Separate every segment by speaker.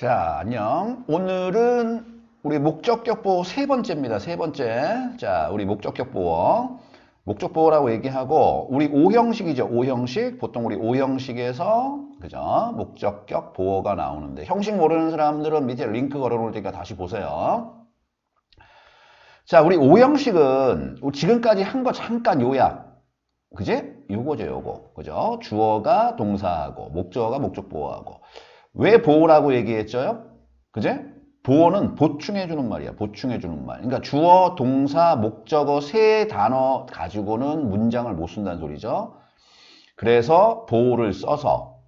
Speaker 1: 자, 안녕. 오늘은 우리 목적격 보호 세 번째입니다. 세 번째. 자, 우리 목적격 보호. 목적 보호라고 얘기하고, 우리 오형식이죠. 오형식. 보통 우리 오형식에서, 그죠? 목적격 보호가 나오는데, 형식 모르는 사람들은 밑에 링크 걸어 놓을 테니까 다시 보세요. 자, 우리 오형식은 지금까지 한 거 잠깐 요약. 그지? 요거죠, 요거. 그죠? 주어가 동사하고, 목적어가 목적 보호하고. 왜 보호라고 얘기했죠? 그제? 보호는 보충해주는 말이야. 보충해주는 말. 그러니까 주어, 동사, 목적어 세 단어 가지고는 문장을 못 쓴다는 소리죠. 그래서 보호를 써서.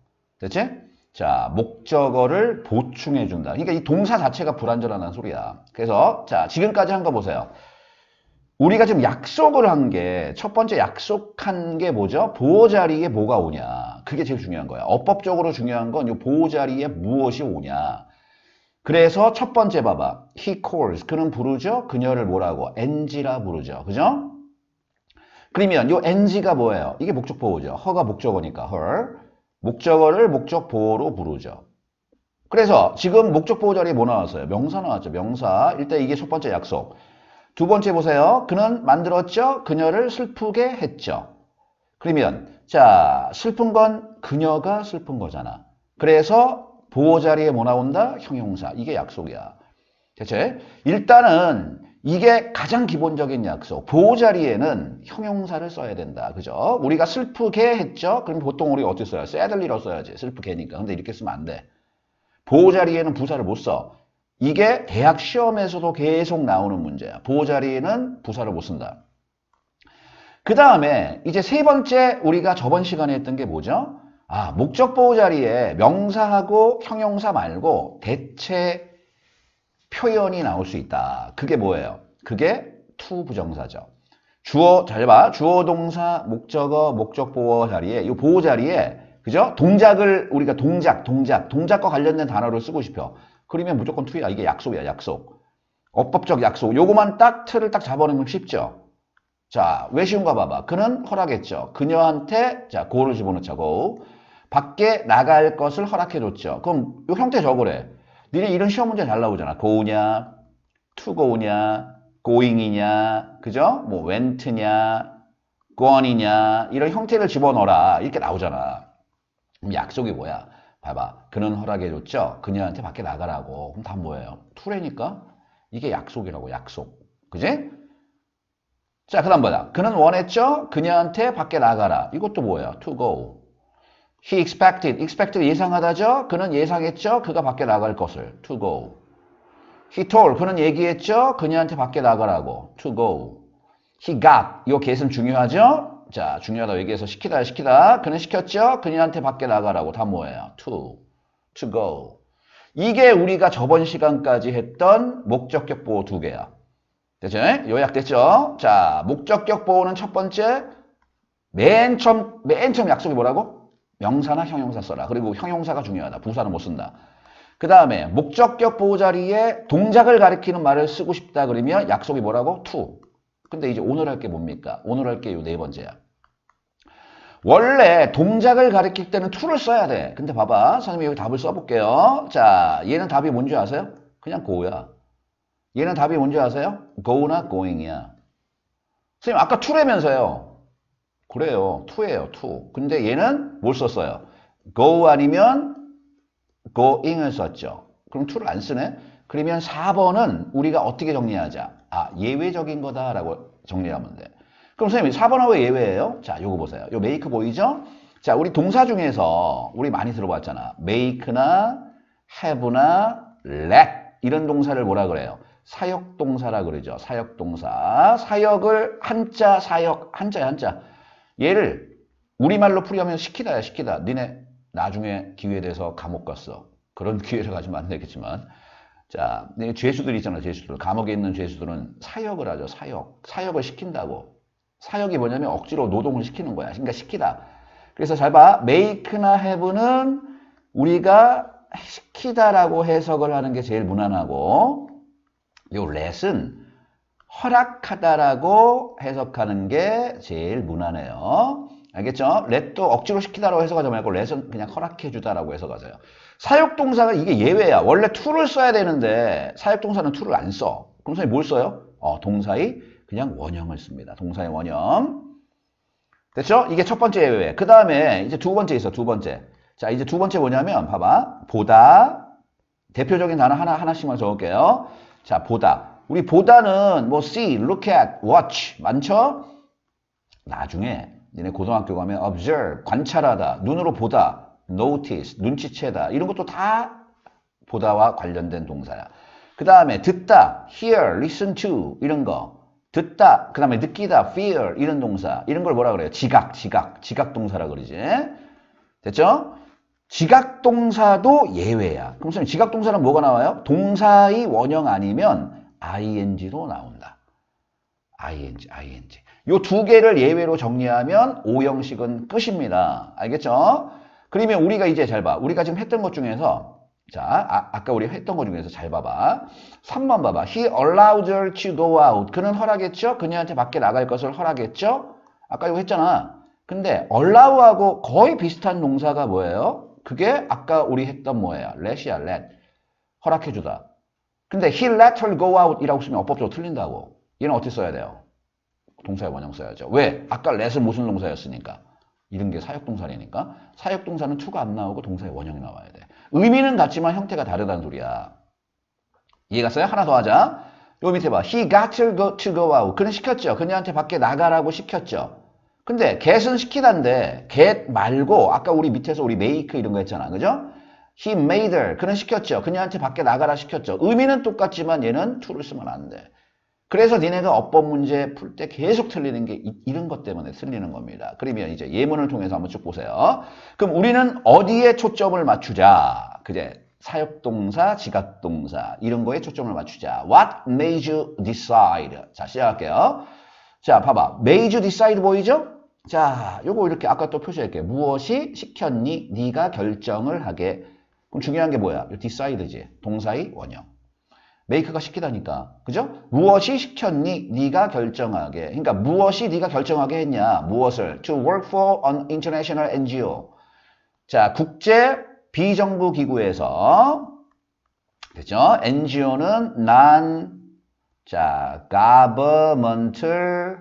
Speaker 1: 됐지? 자, 목적어를 보충해준다. 그러니까 이 동사 자체가 불완전하다는 소리야. 그래서, 자, 지금까지 한 거 보세요. 우리가 지금 약속을 한 게, 첫 번째 약속한 게 뭐죠? 보호 자리에 뭐가 오냐. 그게 제일 중요한 거야. 어법적으로 중요한 건 이 보호 자리에 무엇이 오냐. 그래서 첫 번째 봐봐. He calls. 그는 부르죠? 그녀를 뭐라고? NG라 부르죠. 그죠? 그러면 이 NG가 뭐예요? 이게 목적 보호죠. 허가 목적어니까 her. 목적어를 목적 보호로 부르죠. 그래서 지금 목적 보호 자리에 뭐 나왔어요? 명사 나왔죠. 명사. 일단 이게 첫 번째 약속. 두 번째 보세요. 그는 만들었죠? 그녀를 슬프게 했죠. 그러면 자 슬픈 건 그녀가 슬픈 거잖아. 그래서 보호 자리에 뭐 나온다? 형용사. 이게 약속이야. 대체 일단은 이게 가장 기본적인 약속. 보호 자리에는 형용사를 써야 된다. 그죠? 우리가 슬프게 했죠? 그럼 보통 우리가 어떻게 써요? sadly로 써야지. 슬프게니까. 근데 이렇게 쓰면 안 돼. 보호 자리에는 부사를 못 써. 이게 대학 시험에서도 계속 나오는 문제야. 보호 자리에는 부사를 못 쓴다. 그 다음에 이제 세 번째 우리가 저번 시간에 했던 게 뭐죠? 아, 목적 보호 자리에 명사하고 형용사 말고 대체 표현이 나올 수 있다. 그게 뭐예요? 그게 to 부정사죠. 주어, 잘 봐. 주어, 동사, 목적어, 목적 보호 자리에, 이 보호 자리에, 그죠? 동작을, 우리가 동작, 동작, 동작과 관련된 단어를 쓰고 싶어. 그러면 무조건 to야. 이게 약속이야, 약속. 어법적 약속. 요거만 딱 틀을 딱 잡아놓으면 쉽죠? 자, 왜 쉬운가 봐봐. 그는 허락했죠. 그녀한테, 자, 고를 집어넣자, 고. 밖에 나갈 것을 허락해줬죠. 그럼 요 형태 적으래. 니네 이런 시험 문제 잘 나오잖아. to go냐, going이냐, 그죠? 뭐 went냐, gone이냐, 이런 형태를 집어넣어라. 이렇게 나오잖아. 그럼 약속이 뭐야? 봐봐. 그는 허락해줬죠? 그녀한테 밖에 나가라고. 그럼 다 뭐예요? to래니까 이게 약속이라고, 약속. 그지? 자, 그 다음 보자. 그는 원했죠? 그녀한테 밖에 나가라. 이것도 뭐야? to go. He expected. expected 예상하다죠? 그는 예상했죠? 그가 밖에 나갈 것을. to go. He told. 그는 얘기했죠? 그녀한테 밖에 나가라고. to go. He got. 이 get은 중요하죠? 자, 중요하다고 얘기해서 시키다, 시키다. 그는 시켰죠? 그녀한테 밖에 나가라고. 다 뭐예요? to. to go. 이게 우리가 저번 시간까지 했던 목적격 보호 두 개야. 됐죠? 요약됐죠? 자, 목적격 보호는 첫 번째, 맨 처음, 맨 처음 약속이 뭐라고? 명사나 형용사 써라. 그리고 형용사가 중요하다. 부사는 못 쓴다. 그 다음에 목적격 보호 자리에 동작을 가리키는 말을 쓰고 싶다 그러면 약속이 뭐라고? to. 근데 이제 오늘 할 게 뭡니까? 오늘 할 게 요 네 번째야. 원래 동작을 가리킬 때는 to를 써야 돼. 근데 봐봐. 선생님이 여기 답을 써볼게요. 자, 얘는 답이 뭔지 아세요? 그냥 go야. 얘는 답이 뭔지 아세요? go나 going이야. 선생님 아까 to라면서요. 그래요. to예요. to. 근데 얘는 뭘 썼어요? go 아니면 going을 썼죠. 그럼 to를 안 쓰네? 그러면 4번은 우리가 어떻게 정리하자? 아, 예외적인 거다라고 정리하면 돼. 그럼 선생님 4번은 왜 예외예요? 자, 요거 보세요. 요 make 보이죠? 자, 우리 동사 중에서 우리 많이 들어봤잖아. make나 have나 let 이런 동사를 뭐라 그래요? 사역 동사라 그러죠. 사역 동사. 사역을 한자 사역 한자야 한자. 얘를 우리말로 풀이하면 시키다야 시키다. 니네 나중에 기회 돼서 감옥 갔어. 그런 기회를 가지면 안 되겠지만. 자, 네, 죄수들 있잖아, 죄수들. 감옥에 있는 죄수들은 사역을 하죠, 사역. 사역을 시킨다고. 사역이 뭐냐면 억지로 노동을 시키는 거야. 그러니까 시키다. 그래서 잘 봐. make나 have는 우리가 시키다라고 해석을 하는 게 제일 무난하고, 요 let은 허락하다라고 해석하는 게 제일 무난해요. 알겠죠? let도 억지로 시키다라고 해석하지 말고 let은 그냥 허락해주다라고 해석하세요. 사역동사가 이게 예외야. 원래 to를 써야 되는데 사역동사는 to를 안 써. 그럼 선생님 뭘 써요? 어, 동사의 그냥 원형을 씁니다. 동사의 원형. 됐죠? 이게 첫 번째 예외. 그 다음에 이제 두 번째 있어, 두 번째. 자, 이제 두 번째 뭐냐면, 봐봐. 보다. 대표적인 단어 하나, 하나씩만 적을게요. 자, 보다. 우리 보다는 뭐 see, look at, watch. 많죠? 나중에, 니네 고등학교 가면 observe, 관찰하다, 눈으로 보다, notice, 눈치채다. 이런 것도 다 보다와 관련된 동사야. 그 다음에 듣다, hear, listen to. 이런 거. 듣다, 그 다음에 느끼다, feel 이런 동사 이런 걸 뭐라 그래요? 지각, 지각, 지각 동사라 그러지. 됐죠? 지각 동사도 예외야. 그럼 선생님 지각 동사는 뭐가 나와요? 동사의 원형 아니면 ing로 나온다. ing, ing. 요 두 개를 예외로 정리하면 오형식은 끝입니다. 알겠죠? 그러면 우리가 이제 잘 봐. 우리가 지금 했던 것 중에서 자, 아, 까 우리 했던 것 중에서 잘 봐봐. 3번 봐봐. He allowed her to go out. 그는 허락했죠? 그녀한테 밖에 나갈 것을 허락했죠? 아까 이거 했잖아. 근데 allow하고 거의 비슷한 동사가 뭐예요? 그게 아까 우리 했던 뭐예요? let이야, let. 허락해주다. 근데 he let her go out 이라고 쓰면 어법적으로 틀린다고. 얘는 어떻게 써야 돼요? 동사의 원형 써야죠. 왜? 아까 let은 무슨 동사였으니까. 이런 게 사역동사니까. 사역동사는 to가 안 나오고 동사의 원형이 나와야 돼. 의미는 같지만 형태가 다르다는 소리야. 이해갔어요? 하나 더 하자. 요 밑에 봐. He got to go, to go out. 그는 시켰죠. 그녀한테 밖에 나가라고 시켰죠. 근데 get은 시키다인데 get 말고 아까 우리 밑에서 우리 make 이런 거 했잖아. 그죠? He made her. 그는 시켰죠. 그녀한테 밖에 나가라 시켰죠. 의미는 똑같지만 얘는 to를 쓰면 안 돼. 그래서 니네가 어법 문제 풀 때 계속 틀리는 게 이, 이런 것 때문에 틀리는 겁니다. 그러면 이제 예문을 통해서 한번 쭉 보세요. 그럼 우리는 어디에 초점을 맞추자? 그제 사역동사, 지각동사 이런 거에 초점을 맞추자. What made you decide? 자 시작할게요. 자 봐봐. made you decide 보이죠? 자 요거 이렇게 아까 또 표시할게요. 무엇이 시켰니? 네가 결정을 하게. 그럼 중요한 게 뭐야? 요 decide지. 동사의 원형. 메이크가 시키다니까. 그죠? 무엇이 시켰니? 네가 결정하게. 그러니까 무엇이 네가 결정하게 했냐? 무엇을? To work for an international NGO. 자, 국제 비정부 기구에서 됐죠? NGO는 non 자, governmental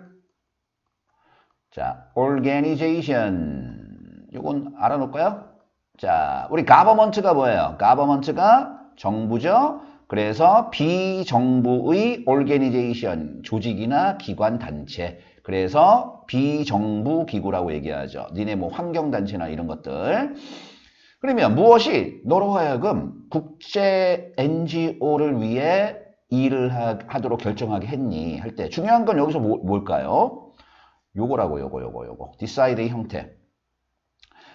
Speaker 1: 자, organization. 요건 알아놓을까요? 자, 우리 government가 뭐예요? government가 정부죠? 그래서 비정부의 organization, 조직이나 기관, 단체. 그래서 비정부 기구라고 얘기하죠. 니네 뭐 환경단체나 이런 것들. 그러면 무엇이 너로 하여금 국제 NGO를 위해 일을 하, 도록 결정하게 했니? 할 때 중요한 건 여기서 뭐, 뭘까요? 요거라고 요거 요거 요거. decide의 형태.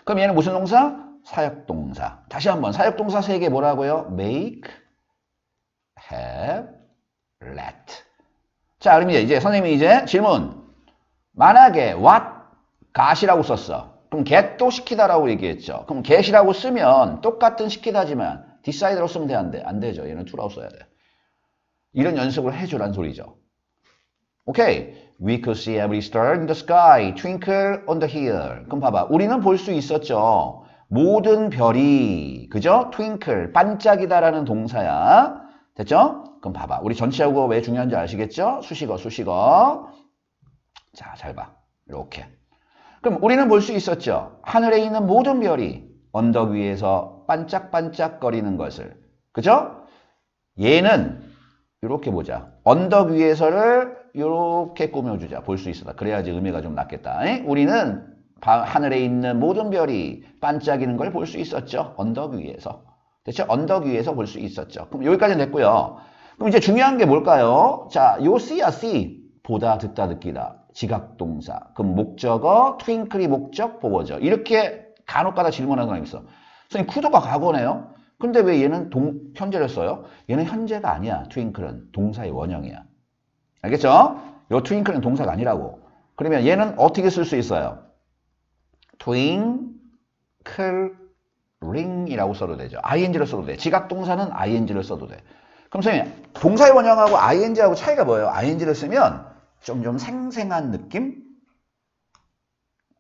Speaker 1: 그럼 얘는 무슨 동사? 사역동사. 다시 한번 사역동사 세 개 뭐라고요? make, have, let. 자, 그럼 이제, 이제 선생님이 이제 질문. 만약에 what, got이라고 썼어. 그럼 get도 시키다라고 얘기했죠. 그럼 get이라고 쓰면 똑같은 시키다지만 decide라고 쓰면 돼, 안 돼? 안 되죠. 얘는 to라고 써야 돼. 이런 연습을 해주란 소리죠. 오케이. We could see every star in the sky, twinkle on the hill. 그럼 봐봐. 우리는 볼 수 있었죠. 모든 별이, 그죠? twinkle, 반짝이다라는 동사야. 됐죠? 그럼 봐봐. 우리 전치하고 왜 중요한지 아시겠죠? 수식어, 수식어. 자, 잘 봐. 이렇게. 그럼 우리는 볼 수 있었죠? 하늘에 있는 모든 별이 언덕 위에서 반짝반짝거리는 것을. 그죠? 얘는 이렇게 보자. 언덕 위에서를 이렇게 꾸며주자. 볼 수 있어다. 그래야지 의미가 좀 낫겠다. 에? 우리는 하늘에 있는 모든 별이 반짝이는 걸 볼 수 있었죠. 언덕 위에서. 대체 언덕 위에서 볼 수 있었죠. 그럼 여기까지는 됐고요. 그럼 이제 중요한 게 뭘까요? 자, 요 C야 C. 보다, 듣다, 느끼다. 지각동사. 그럼 목적어, 트윙클이 목적, 보어죠. 이렇게 간혹가다 질문하는 사람이 있어. 선생님, 쿠도가 과거네요? 근데 왜 얘는 동, 현재를 써요? 얘는 현재가 아니야. 트윙클은 동사의 원형이야. 알겠죠? 요 트윙클은 동사가 아니라고. 그러면 얘는 어떻게 쓸 수 있어요? 트윙클 ring이라고 써도 되죠. ing를 써도 돼. 지각 동사는 ing를 써도 돼. 그럼 선생님, 동사의 원형하고 ing하고 차이가 뭐예요? ing를 쓰면 좀 좀 생생한 느낌?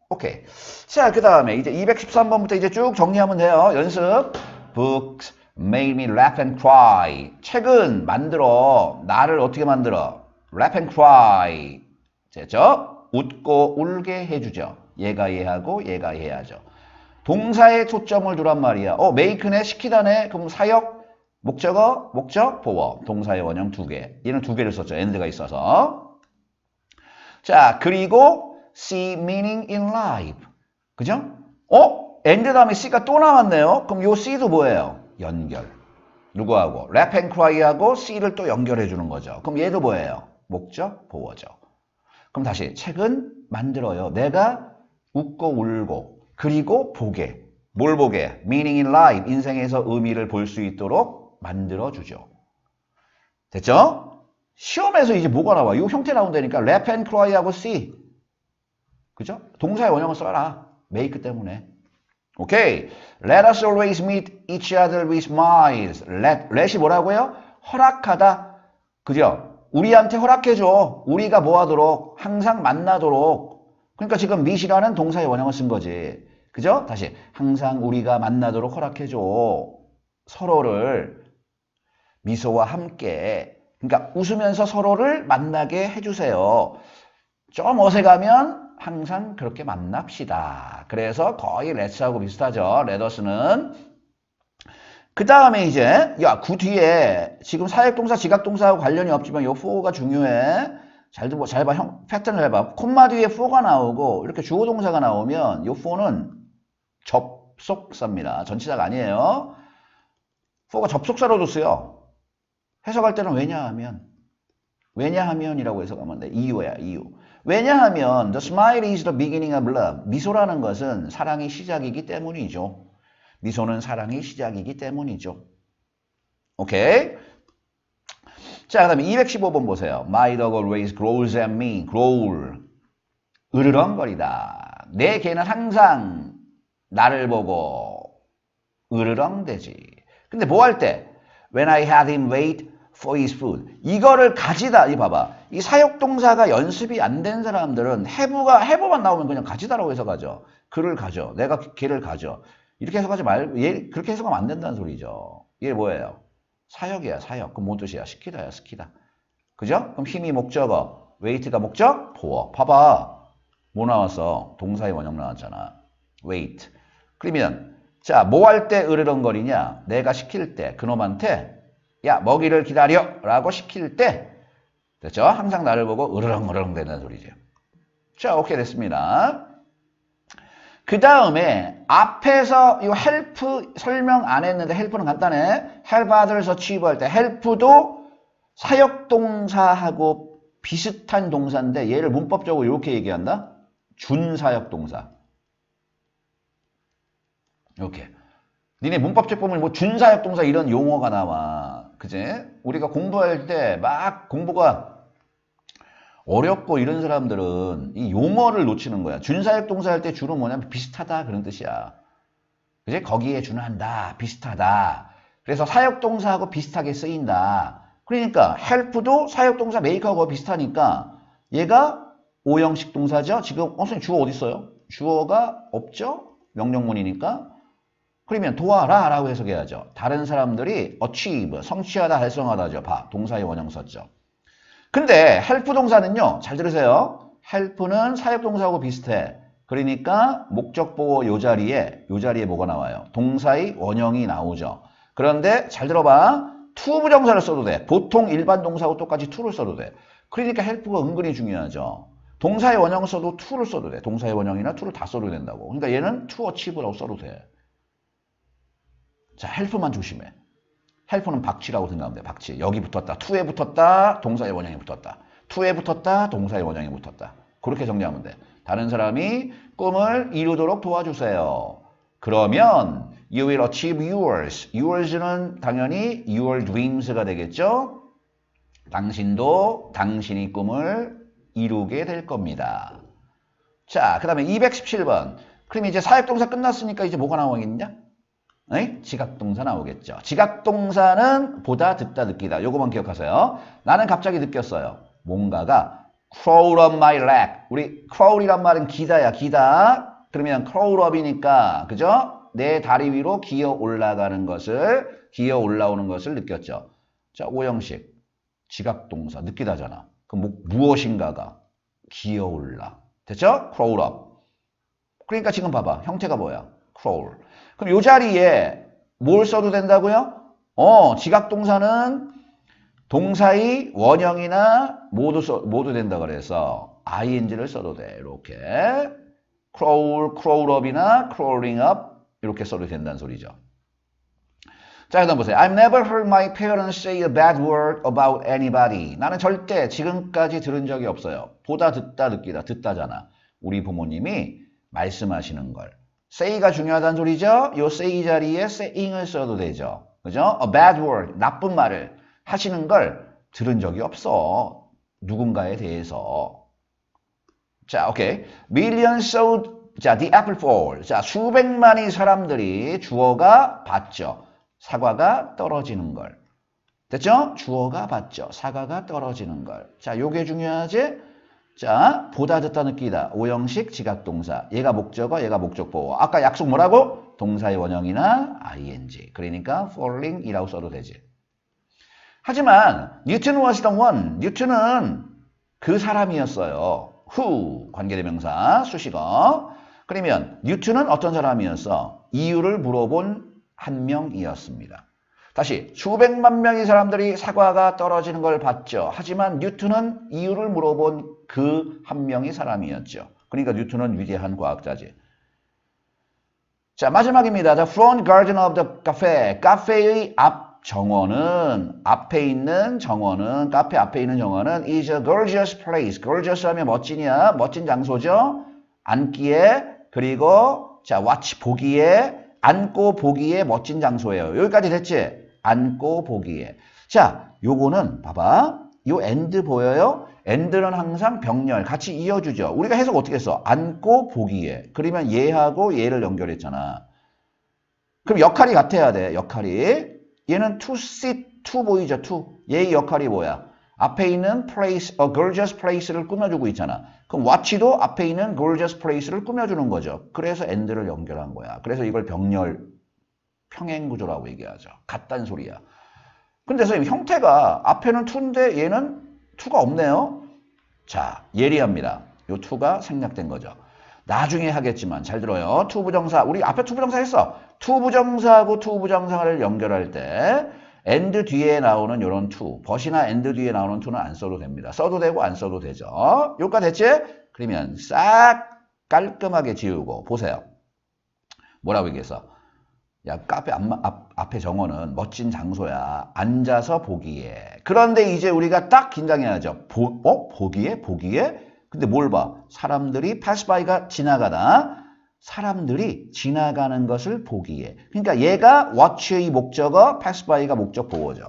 Speaker 1: 오케이. 자, 그 다음에 이제 213번부터 이제 쭉 정리하면 돼요. 연습. Books made me laugh and cry. 책은 만들어. 나를 어떻게 만들어? laugh and cry. 됐죠? 웃고 울게 해주죠. 얘가 얘하고 얘가 얘하죠. 동사에 초점을 두란 말이야. 어, make네, 시키다네. 그럼 사역, 목적어, 목적, 보어. 동사의 원형 두 개. 얘는 두 개를 썼죠. and가 있어서. 자, 그리고 see meaning in life. 그죠? 어? and 다음에 c가 또 나왔네요. 그럼 요 c도 뭐예요? 연결. 누구하고? laugh and cry하고 c를 또 연결해 주는 거죠. 그럼 얘도 뭐예요? 목적, 보어죠. 그럼 다시 책은 만들어요. 내가 웃고 울고 그리고 보게. 뭘 보게? meaning in life. 인생에서 의미를 볼 수 있도록 만들어 주죠. 됐죠? 시험에서 이제 뭐가 나와? 이 형태 나온다니까 laugh and cry하고 see. 그죠? 동사의 원형을 써라. make 때문에. 오케이. Let us always meet each other with smiles. Let, let이 뭐라고요? 허락하다. 그죠? 우리한테 허락해줘. 우리가 뭐 하도록? 항상 만나도록. 그러니까 지금 meet이라는 동사의 원형을 쓴 거지. 그죠? 다시. 항상 우리가 만나도록 허락해줘. 서로를 미소와 함께. 그러니까 웃으면서 서로를 만나게 해주세요. 좀 어색하면 항상 그렇게 만납시다. 그래서 거의 let's하고 비슷하죠. let's는. 그 다음에 이제 야 그 뒤에 지금 사역동사 지각동사하고 관련이 없지만 요 for가 중요해. 잘, 봐, 잘 봐. 형, 패턴을 잘 봐. 콤마 뒤에 for가 나오고 이렇게 주어동사가 나오면 요 for는 접속사입니다. 전치사가 아니에요. for가 접속사로도 쓰여. 해석할 때는 왜냐하면 왜냐하면이라고 해석하면 돼. 이유야, 이유. 왜냐하면 the smile is the beginning of love. 미소라는 것은 사랑의 시작이기 때문이죠. 미소는 사랑의 시작이기 때문이죠. 오케이? 자, 그 다음에 215번 보세요. My dog always growls at me. growl. 으르렁거리다. 내 개는 항상 나를 보고 으르렁대지. 근데 뭐 할 때? When I had him wait for his food. 이거를 가지다. 이 봐봐. 이 사역동사가 연습이 안 된 사람들은 해부가 해부만 나오면 그냥 가지다라고 해석하죠. 그를 가져. 내가 걔를 가져. 이렇게 해석하지 말고 얘 그렇게 해석하면 안 된다는 소리죠. 이게 뭐예요? 사역이야, 사역. 그럼 뭔 뜻이야? 시키다야, 시키다. 그죠? 그럼 힘이 목적어, wait가 목적, 보어. 봐봐. 뭐 나왔어? 동사의 원형 나왔잖아. wait. 그러면 자, 뭐 할 때 으르렁거리냐? 내가 시킬 때 그놈한테 야, 먹이를 기다려 라고 시킬 때 됐죠? 항상 나를 보고 으르렁으르렁 대는 소리죠. 자, 오케이 됐습니다. 그 다음에 앞에서 이 help 설명 안 했는데 help는 간단해. help others achieve 할때 help도 사역동사하고 비슷한 동사인데 얘를 문법적으로 이렇게 얘기한다. 준사역동사. 이렇게. 니네 문법책 보면 뭐 준사역동사 이런 용어가 나와. 그제? 우리가 공부할 때 막 공부가 어렵고 이런 사람들은 이 용어를 놓치는 거야. 준사역 동사 할 때 주로 뭐냐면 비슷하다 그런 뜻이야. 그지? 거기에 준한다, 비슷하다. 그래서 사역 동사하고 비슷하게 쓰인다. 그러니까 help도 사역 동사 make하고 비슷하니까 얘가 오형식 동사죠. 지금 어 선생님 주어 어디 있어요? 주어가 없죠? 명령문이니까. 그러면 도와라 라고 해석해야죠. 다른 사람들이 achieve, 성취하다, 달성하다죠. 봐, 동사의 원형 썼죠. 근데 help 동사는요. 잘 들으세요. help는 사역 동사하고 비슷해. 그러니까 목적 보호 요 자리에 요 자리에 뭐가 나와요? 동사의 원형이 나오죠. 그런데 잘 들어봐. to 부정사를 써도 돼. 보통 일반 동사하고 똑같이 to를 써도 돼. 그러니까 help가 은근히 중요하죠. 동사의 원형을 써도 to를 써도 돼. 동사의 원형이나 to를 다 써도 된다고. 그러니까 얘는 to achieve라고 써도 돼. 자, help만 조심해. 헬프는 박치라고 생각하면 돼. 박치. 여기 붙었다. 투에 붙었다. 동사의 원형이 붙었다. 투에 붙었다. 동사의 원형이 붙었다. 그렇게 정리하면 돼. 다른 사람이 꿈을 이루도록 도와주세요. 그러면 you will achieve yours. yours는 당연히 your dreams가 되겠죠. 당신도 당신이 꿈을 이루게 될 겁니다. 자, 그 다음에 217번. 그럼 이제 사역동사 끝났으니까 이제 뭐가 나오겠냐? 네? 지각동사 나오겠죠. 지각동사는 보다, 듣다, 느끼다. 요거만 기억하세요. 나는 갑자기 느꼈어요. 뭔가가 crawl up my leg. 우리 crawl이란 말은 기다야, 기다. 그러면 crawl up이니까, 그죠? 내 다리 위로 기어 올라가는 것을, 기어 올라오는 것을 느꼈죠. 자, 오형식. 지각동사, 느끼다잖아. 그럼 뭐- 무엇인가가 기어 올라. 됐죠? crawl up. 그러니까 지금 봐봐. 형태가 뭐야? crawl. 그럼 이 자리에 뭘 써도 된다고요? 어, 지각 동사는 동사의 원형이나 모두 써, 모두 된다 그래서 ing를 써도 돼. 이렇게 crawl, crawl up이나 crawling up 이렇게 써도 된다는 소리죠. 자, 그다음 보세요. I've never heard my parents say a bad word about anybody. 나는 절대 지금까지 들은 적이 없어요. 보다 듣다 느끼다 듣다잖아. 우리 부모님이 말씀하시는 걸. Say가 중요하다는 소리죠. 요 say 자리에 saying을 써도 되죠. 그죠? A bad word, 나쁜 말을 하시는 걸 들은 적이 없어. 누군가에 대해서. 자, 오케이. Millions sold, 자, the apple fall. 자, 수백만의 사람들이 주어가 봤죠. 사과가 떨어지는 걸. 됐죠? 주어가 봤죠. 사과가 떨어지는 걸. 자, 요게 중요하지? 자, 보다 듣다 느끼다. 오형식 지각동사. 얘가 목적어, 얘가 목적보호. 아까 약속 뭐라고? 동사의 원형이나 ing. 그러니까 falling이라고 써도 되지. 하지만 뉴튼 was the one. 뉴튼은 그 사람이었어요. who 관계대명사 수식어. 그러면 뉴튼은 어떤 사람이었어? 이유를 물어본 한 명이었습니다. 다시 수백만 명의 사람들이 사과가 떨어지는 걸 봤죠. 하지만 뉴튼은 이유를 물어본 그 한 명의 사람이었죠. 그러니까 뉴튼은 위대한 과학자지. 자 마지막입니다. The front garden of the cafe. 카페의 앞 정원은 앞에 있는 정원은 카페 앞에 있는 정원은 is a gorgeous place. gorgeous 하면 멋지냐? 멋진 장소죠. 앉기에 그리고 자 watch 보기에 앉고 보기에 멋진 장소예요. 여기까지 됐지? 앉고 보기에. 자, 요거는 봐봐. 요 and 보여요? and는 항상 병렬 같이 이어주죠. 우리가 해석 어떻게 했어? 앉고 보기에. 그러면 얘하고 얘를 연결했잖아. 그럼 역할이 같아야 돼. 역할이. 얘는 to sit, to 보이죠? to. 얘의 역할이 뭐야? 앞에 있는 place, a gorgeous place를 꾸며주고 있잖아. 그럼 watch도 앞에 있는 gorgeous place를 꾸며주는 거죠. 그래서 and를 연결한 거야. 그래서 이걸 병렬, 평행구조라고 얘기하죠. 같단 소리야. 근데 선생님 형태가 앞에는 to인데 얘는 to가 없네요. 자, 예리합니다. 요 to가 생략된 거죠. 나중에 하겠지만 잘 들어요. to 부정사 우리 앞에 to 부정사 했어. to 부정사하고 to 부정사를 연결할 때 and 뒤에 나오는 요런 to, 벗이나 and 뒤에 나오는 to는 안 써도 됩니다. 써도 되고 안 써도 되죠. 여기까지 됐지? 그러면 싹 깔끔하게 지우고 보세요. 뭐라고 얘기했어? 야 카페 앞, 앞, 앞 에 정원은 멋진 장소야. 앉아서 보기에. 그런데 이제 우리가 딱 긴장해야죠. 보, 어? 보기에? 보기에? 근데 뭘 봐? 사람들이 패스바이가 지나가다. 사람들이 지나가는 것을 보기에. 그러니까 얘가 watch의 목적어, 패스바이가 목적 보호죠.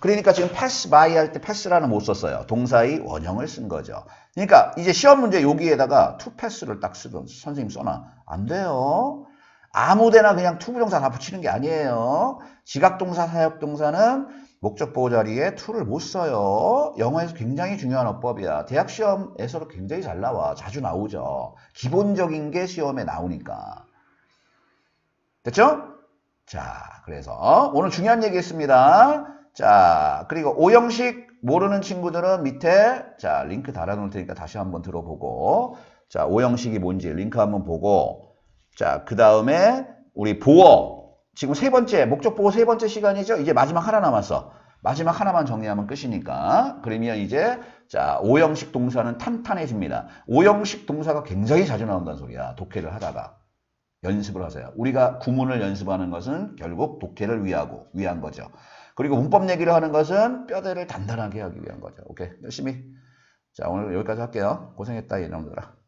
Speaker 1: 그러니까 지금 바이 할때 패스라는 못 썼어요. 동사의 원형을 쓴 거죠. 그러니까 이제 시험 문제 여기에다가 to 패스를 딱 쓰던 선생님 써놔. 안 돼요. 아무데나 그냥 투부정사 다 붙이는 게 아니에요. 지각동사, 사역동사는 목적 보호 자리에 to를 못 써요. 영어에서 굉장히 중요한 어법이야. 대학 시험에서도 굉장히 잘 나와. 자주 나오죠. 기본적인 게 시험에 나오니까. 됐죠? 자, 그래서 오늘 중요한 얘기 했습니다. 자, 그리고 오형식 모르는 친구들은 밑에 자, 링크 달아놓을 테니까 다시 한번 들어보고 자, 오형식이 뭔지 링크 한번 보고 자, 그 다음에 우리 보어. 지금 세 번째, 목적 보호 세 번째 시간이죠? 이제 마지막 하나 남았어. 마지막 하나만 정리하면 끝이니까. 그러면 이제, 자, 오형식 동사는 탄탄해집니다. 오형식 동사가 굉장히 자주 나온다는 소리야. 독해를 하다가. 연습을 하세요. 우리가 구문을 연습하는 것은 결국 독해를 위하고, 위한 거죠. 그리고 문법 얘기를 하는 것은 뼈대를 단단하게 하기 위한 거죠. 오케이. 열심히. 자, 오늘 여기까지 할게요. 고생했다, 이놈들아.